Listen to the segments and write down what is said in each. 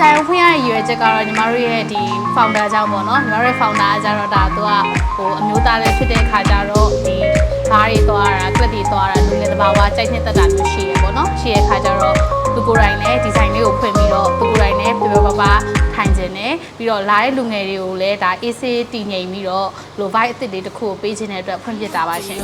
ဆိုင်ကိုဖွင့်ရတဲ့ရည်ရွယ်ချက်ကတော့ညီမတို့ရဲ့ဒီ founder အကြောင်းပေါ့နော်ညီမတို့ရဲ့ founder အကြောင်းတော့ဒါသူကဟိုအမျိုးသားလေးဖြစ်တဲ့ခါကျတော့ဒီဘားတွေသွားတာကလပ်တွေသွားတာလူငယ်တဘာဝကြိုက်နှစ်သက်တာမျိုးရှိရပေါ့နော်ရှိရခါကျတော့သူကိုယ်တိုင်လည်းဒီဇိုင်းလေးကိုဖွင့်ပြီးတော့သူကိုယ်တိုင်လည်းပြောပြောပါပါထိုင်ခြင်းနဲ့ပြီးတော့လာတဲ့လူငယ်တွေကိုလည်းဒါ AC တည်ငြိမ်ပြီးတော့လို vibe အသစ်လေးတစ်ခုကိုပေးခြင်းတဲ့အတွက်ဖွင့်ပြတာပါရှင်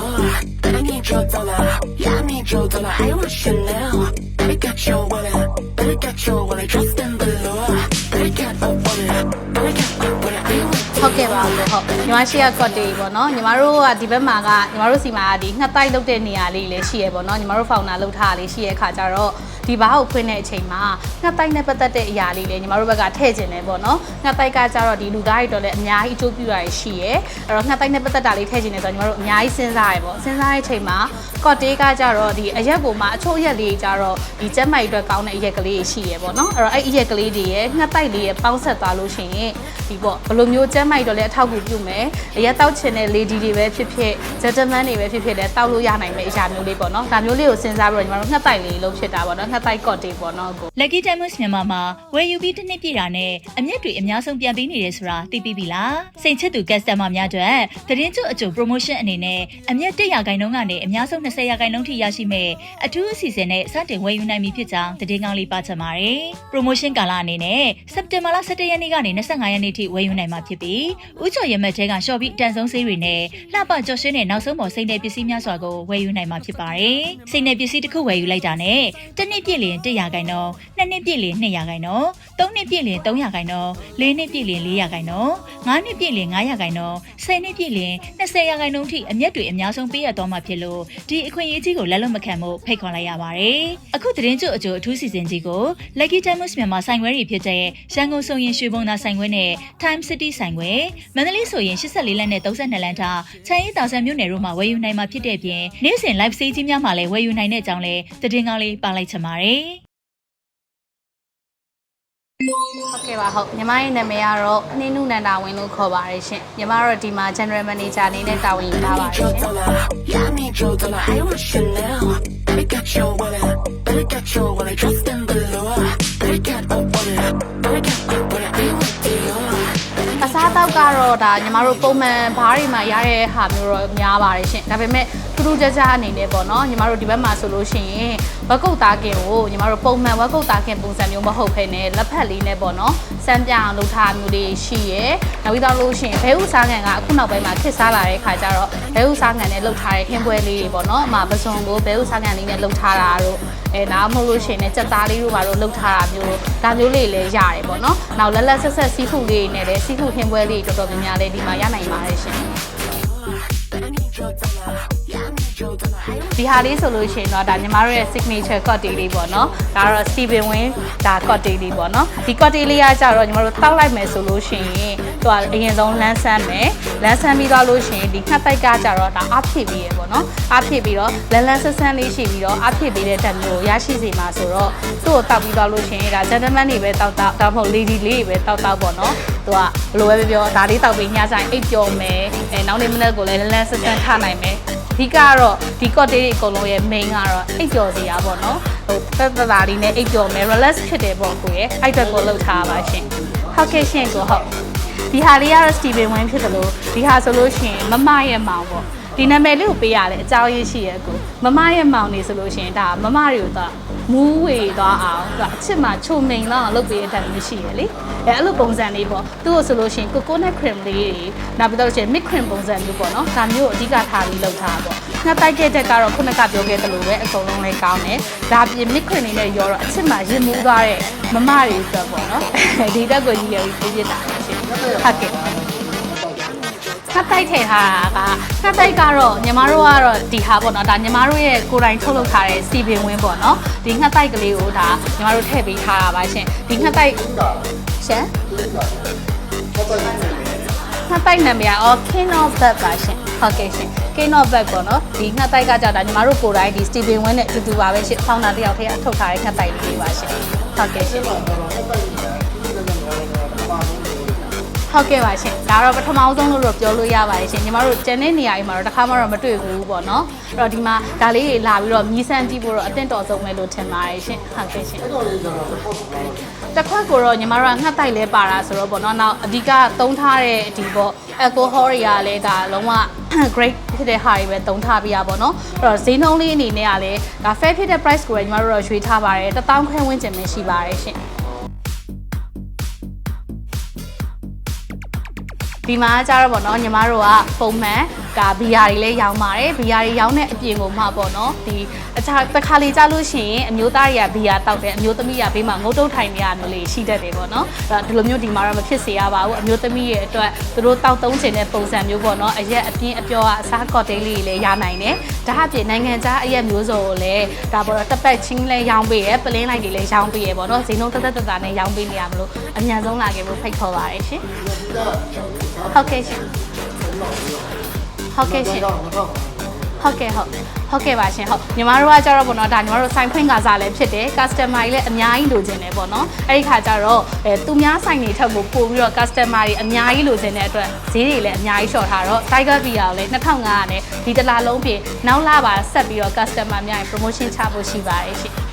Baby, need your dollar. Yeah, I need your dollar. I want Chanel. Baby, got your wallet. Baby, got your wallet. Dressed in below. Baby, got a wallet. Baby, got a wallet. I want ဟုတ်ကဲ့ပါလို့ဟုတ်ညီမရှိကကော့တေပေါ့နော်ညီမတို့ကဒီဘက်မှာကညီမတို့စီမှာကဒီငှက်တိုက်လုပ်တဲ့နေရာလေးလည်းရှိရပေါ့နော်ညီမတို့ဖောင်နာလုပ်ထားတာလေးရှိရအခါကျတော့ ဒီဘားကိုဖွင့်တဲ့အချိန်မှာငှက်တိုက်နဲ့ပတ်သက်တဲ့အရာလေးလည်းညီမတို့ဘက်ကထည့်ခြင်းတယ်ပေါ့နော်ငှက်တိုက်ကကျတော့ဒီလူသားတွေတော့လည်းအများကြီးအကျိုးပြုတာရှိရအဲ့တော့ငှက်တိုက်နဲ့ပတ်သက်တာလေးထည့်ခြင်းတယ်ဆိုတော့ညီမတို့အများကြီးစဉ်းစားရပေါ့စဉ်းစားတဲ့အချိန်မှာကော့တေကကျတော့ဒီအရက်ပေါ်မှာအချို့အရက်လေးကျတော့ဒီကျက်မိုက်အတွက်ကောင်းတဲ့အရက်ကလေးရှိရပေါ့နော်အဲ့တော့အဲ့အရက်ကလေးတွေရဲ့ငှက်တိုက်လေးရဲ့ပေါင်းဆက်သွားလို့ရှိရင်ဒီပေါ့ဘယ်လိုမျိုးကျက်မိုက်တော့လည်းအထောက်အကူပြုမယ်အရက်တောက်ချင်တဲ့ lady တွေပဲဖြစ်ဖြစ် gentleman တွေပဲဖြစ်ဖြစ်လည်းတောက်လို့ရနိုင်မယ့်အရာမျိုးလေးပေါ့နော်ဒါမျိုးလေးကိုစဉ်းစားပြီးတော့ညီမတို့ငှက်တိုက်လေးလုပ်ဖြစ်တာပေါ့နော်ငှက်တိုက်ကော့တေပေါ့နော်ကို Lucky Diamonds မြန်မာမှာဝယ်ယူပြီးတစ်နှစ်ပြည့်တာနဲ့အမျက်တွေအများဆုံးပြန်ပေးနေတယ်ဆိုတာသိပြီးပြီလားစိတ်ချစ်သူ customer များအတွက်သတင်းကျွတ်အကျိုး promotion အနေနဲ့အမျက်100ရာခိုင်နှုန်းကနေအများဆုံး20ရာခိုင်နှုန်းထိရရှိမဲ့အထူးအစီအစဉ်နဲ့စတင်ဝယ်ယူနိုင်ပြီဖြစ်ကြောင်းသတင်းကောင်းလေးပါချင်ပါတယ် promotion ကာလအနေနဲ့စက်တင်ဘာလ17ရက်နေ့ကနေ25ရက်နေ့ထိဝယ်ယူနိုင်မှာဖြစ်ပြီးဥချော်ရမက်ထဲကရှော့ပြီးအတန်ဆုံးဆေးတွေနဲ့လှပကြော်ရှင်းတဲ့နောက်ဆုံးပေါ်စိတ်နယ်ပစ္စည်းများစွာကိုဝယ်ယူနိုင်မှာဖြစ်ပါတယ်စိတ်နယ်ပစ္စည်းတစ်ခုဝယ်ယူလိုက်တာနဲ့တစ်နှစ်ပြည့်လရင်100ရာခိုင်နှုန်းနှစ်နှစ်ပြည့်လရင်200ရာခိုင်နှုန်းသုံးနှစ်ပြည့်လရင်300ရာခိုင်နှုန်းလေးနှစ်ပြည့်လရင်400ရာခိုင်နှုန်းငါးနှစ်ပြည့်လရင်900ရာခိုင်နှုန်းဆယ်နှစ်ပြည့်လရင်20ရာခိုင်နှုန်းထိအမျက်တွေအများဆုံးပေးရတော့မှာဖြစ်လို့ဒီအခွင့်အရေးကြီးကိုလက်လွတ်မခံဖို့ဖိတ်ခေါ်လိုက်ရပါတယ်အခုသတင်းကျွတ်အကျိုးအထူးစီစဉ်ကြီးကို Lucky Diamonds မြန်မာဆိုင်ခွဲတွေဖြစ်တဲ့ရန်ကုန်ဆိုရင်ရွှေဘုံသာဆိုင်ခွဲနဲ့ Time City ဆိုင်ခွဲမန္တလေးဆိုရင်84လမ်းနဲ့32လမ်းထားချမ်းရည်တာဆန်မြို့နယ်တို့မှာဝယ်ယူနိုင်မှာဖြစ်တဲ့ပြင်နေ့စဉ် live stage ကြီးများမှာလည်းဝယ်ယူနိုင်တဲ့အကြောင်းလည်းသတင်းကောင်းလေးပါလိုက်ချင်ပါတယ်ဟုတ်ကဲ့ပါဟုတ်ညီမရဲ့နာမည်ကတော့နှင်းနုနန္ဒာဝင်းလို့ခေါ်ပါတယ်ရှင်ညီမတို့ဒီမှာ general manager အနေနဲ့တာဝန်ယူထားပါတယ်ရှင် your dollar. Yeah, I need your dollar. I want Chanel. Baby, got your wallet. Baby, got your wallet. Dressed in below. Baby, got a wallet. Baby, got a wallet. I want Dior. အစားအသောက်ကတော့ဒါညီမတို့ပုံမှန်ဘားတွေမှာရတဲ့ဟာမျိုးတော့များပါတယ်ရှင်ဒါပေမဲ့ ထူးထူးခြားခြားအနေနဲ့ပေါ့နော်ညီမတို့ဒီဘက်မှာဆိုလို့ရှိရင်ဝက်ကုတ်သားကင်ကိုညီမတို့ပုံမှန်ဝက်ကုတ်သားကင်ပုံစံမျိုးမဟုတ်ဘဲနဲ့လက်ဖက်လေးနဲ့ပေါ့နော်စမ်းပြအောင်လုပ်ထားမျိုးလေးရှိရယ်နောက်ပြီးတော့လို့ရှိရင်ဘဲဥစားငံကအခုနောက်ပိုင်းမှာခစ်စားလာတဲ့ခါကျတော့ဘဲဥစားငံနဲ့လုပ်ထားတဲ့ဟင်းပွဲလေးတွေပေါ့နော်အမပစုံကိုဘဲဥစားငံလေးနဲ့လုပ်ထားတာတို့အဲနားမဟုတ်လို့ရှိရင်လည်းစက်သားလေးတို့ဘာလို့လုပ်ထားတာမျိုးဒါမျိုးလေးလည်းရတယ်ပေါ့နော်နောက်လက်လက်ဆက်ဆက်စီးဖူလေးတွေနဲ့လည်းစီးဖူဟင်းပွဲလေးတော်တော်များများလေးဒီမှာရနိုင်ပါတယ်ရှင် ဒီဟာလေးဆိုလို့ရှိရင်တော့ဒါညီမတို့ရဲ့ signature cocktail လေးပေါ့နော်ဒါကတော့ Steven Win ဒါ cocktail လေးပေါ့နော်ဒီ cocktail လေးကကြတော့ညီမတို့တောက်လိုက်မယ်ဆိုလို့ရှိရင်သူကအရင်ဆုံးလန်းဆန်းမယ်လန်းဆန်းပြီးသွားလို့ရှိရင်ဒီငှက်ပိုက်ကကြတော့ဒါအဖြစ်ပြီးရပေါ့နော်အဖြစ်ပြီးတော့လန်းလန်းဆန်းဆန်းလေးရှိပြီးတော့အဖြစ်ပြီးတဲ့တက်မျိုးကိုရရှိစေမှာဆိုတော့သူ့ကိုတောက်ပြီးသွားလို့ရှိရင်ဒါ gentleman တွေပဲတောက်တောက်ဒါမှမဟုတ် lady လေးတွေပဲတောက်တောက်ပေါ့နော်သူကဘယ်လိုပဲပြောဒါလေးတောက်ပြီးညဆိုင်အိပ်ပျော်မယ်အဲနောက်နေ့မနေ့ကိုလည်းလန်းလန်းဆန်းဆန်းထားနိုင်မယ် အဓိကကတော့ဒီ cocktail တွေအကုန်လုံးရဲ့ main ကတော့အိပ်ပျော်စရာပေါ့နော်ဟိုသက်သက်သာလေးနဲ့အိပ်ပျော်မယ် relax ဖြစ်တယ်ပေါ့ကိုရဲ့အဲ့အတွက်ကိုလှုပ်ထားပါရှင်ဟုတ်ကဲ့ရှင်ကိုဟုတ်ဒီဟာလေးကတော့ Steven Win ဖြစ်တယ်လို့ဒီဟာဆိုလို့ရှိရင်မမရဲ့မောင်ပေါ့ ဒီနာမည်လေးကိုပေးရတယ်အကြောင်းရင်းရှိရဲ့ကိုမမရဲ့မောင်နေဆိုလို့ရှိရင်ဒါမမတွေကိုတော့မူးဝေသွားအောင်သူကအချစ်မှချုံမိန်လောက်အောင်လုပ်ပေးတဲ့တန်မျိုးရှိရလေအဲအဲ့လိုပုံစံလေးပေါ့သူ့ကိုဆိုလို့ရှိရင် coconut cream လေးတွေနောက်ပြီးတော့ရှင် mix cream ပုံစံမျိုးပေါ့နော်ဒါမျိုးကိုအဓိကထားပြီးလုပ်ထားတာပေါ့ငါတိုက်ခဲ့တဲ့ကတော့ခုနကပြောခဲ့သလိုပဲအကုန်လုံးလေးကောင်းတယ်ဒါပြင် mix cream လေးနဲ့ရောတော့အချစ်မှရင်မူးသွားတဲ့မမတွေအတွက်ပေါ့နော်ဒီတက်ကိုကြီးရပြီးပြပြတာရှင်ဟုတ်ကဲ့ ငှက်တိုက်ထည့်ထားတာကငှက်တိုက်ကတော့ညီမတို့ကတော့ဒီဟာပေါ့နော်ဒါညီမတို့ရဲ့ကိုယ်တိုင်ထုတ်လုပ်ထားတဲ့စီပင်ဝင်းပေါ့နော်ဒီငှက်တိုက်ကလေးကိုဒါညီမတို့ထည့်ပေးထားတာပါရှင်ဒီငှက်တိုက်ရှင်ငှက်တိုက်နာမည်ကအော် King of Bat ပါရှင်ဟုတ်ကဲ့ရှင် King of Bat ပေါ့နော်ဒီငှက်တိုက်ကကြောက်တာညီမတို့ကိုယ်တိုင်ဒီ Steven Win နဲ့အတူတူပါပဲရှင်ဖောင်းတာတယောက်တည်းထုတ်ထားတဲ့ငှက်တိုက်လေးပါရှင်ဟုတ်ကဲ့ရှင် ဟုတ်ကဲ့ပါရှင်ဒါတော့ပထမအဆုံးလို့တော့ပြောလို့ရပါတယ်ရှင်ညီမတို့ကျန်တဲ့နေရာအိမ်မှာတော့တစ်ခါမှတော့မတွေ့ဘူးပေါ့နော်အဲ့တော့ဒီမှာဒါလေးတွေလာပြီးတော့မြည်ဆန်းကြည့်ဖို့တော့အသင့်တော်ဆုံးပဲလို့ထင်ပါတယ်ရှင်ဟုတ်ကဲ့ရှင်တစ်ခွက်ကိုတော့ညီမတို့ကငှက်တိုက်လဲပါတာဆိုတော့ပေါ့နော်နောက်အဓိကသုံးထားတဲ့ဒီပေါ့အယ်ကိုဟောတွေကလည်းဒါလုံးဝ great ဖြစ်တဲ့ဟာတွေပဲသုံးထားပြရပါတော့အဲ့တော့ဈေးနှုန်းလေးအနေနဲ့ကလည်းဒါ fair ဖြစ်တဲ့ price ကိုလည်းညီမတို့တော့ရွေးထားပါတယ်1000ခွဲဝန်းကျင်ပဲရှိပါတယ်ရှင် ဒီမှာကျတော့ဗောနော်ညီမတို့ကပုံမှန် ဒါဘီယာတွေလည်းရောင်းပါတယ်ဘီယာတွေရောင်းတဲ့အပြင်ကိုမှပေါ့နော်ဒီအခြားတစ်ခါလေကြားလို့ရှိရင်အမျိုးသားတွေကဘီယာတောက်တယ်အမျိုးသမီးကဘေးမှာငုတ်တုတ်ထိုင်နေရမျိုးလေးရှိတတ်တယ်ပေါ့နော်အဲ့တော့ဒီလိုမျိုးဒီမှာတော့မဖြစ်စေရပါဘူးအမျိုးသမီးရဲ့အတွက်သူတို့တောက်သုံးချင်တဲ့ပုံစံမျိုးပေါ့နော်အရက်အပြင်းအပြောကအစားကော့တေးလေးတွေလည်းရနိုင်တယ်ဒါအပြင်နိုင်ငံခြားအရက်မျိုးစုံကိုလည်းဒါပေါ့တော့တစ်ပတ်ချင်းလည်းရောင်းပေးရယ်ပလင်းလိုက်တွေလည်းရောင်းပေးရယ်ပေါ့နော်ဈေးနှုန်းတက်တက်တက်တာနဲ့ရောင်းပေးနေရမလို့အများဆုံးလာခဲ့ဖို့ဖိတ်ခေါ်ပါတယ်ရှင်ဟုတ်ကဲ့ရှင် ဟုတ်ကဲ့ရှင်ဟုတ်ကဲ့ဟုတ်ဟုတ်ကဲ့ပါရှင်ဟုတ်ညီမတို့ကကြတော့ပေါ့နော်ဒါညီမတို့ဆိုင်ဖွင့်ကစားလည်းဖြစ်တယ် customer တွေလည်းအများကြီးလိုချင်တယ်ပေါ့နော်အဲ့ဒီခါကျတော့အဲသူများဆိုင်တွေထက်ကိုပို့ပြီးတော့ customer တွေအများကြီးလိုချင်တဲ့အတွက်ဈေးတွေလည်းအများကြီးလျှော့ထားတော့ Tiger Beer ကိုလည်း2500နဲ့ဒီတစ်လားလုံးပြင်နောက်လာပါဆက်ပြီးတော့ customer များရင် promotion ချဖို့ရှိပါတယ်ရှင်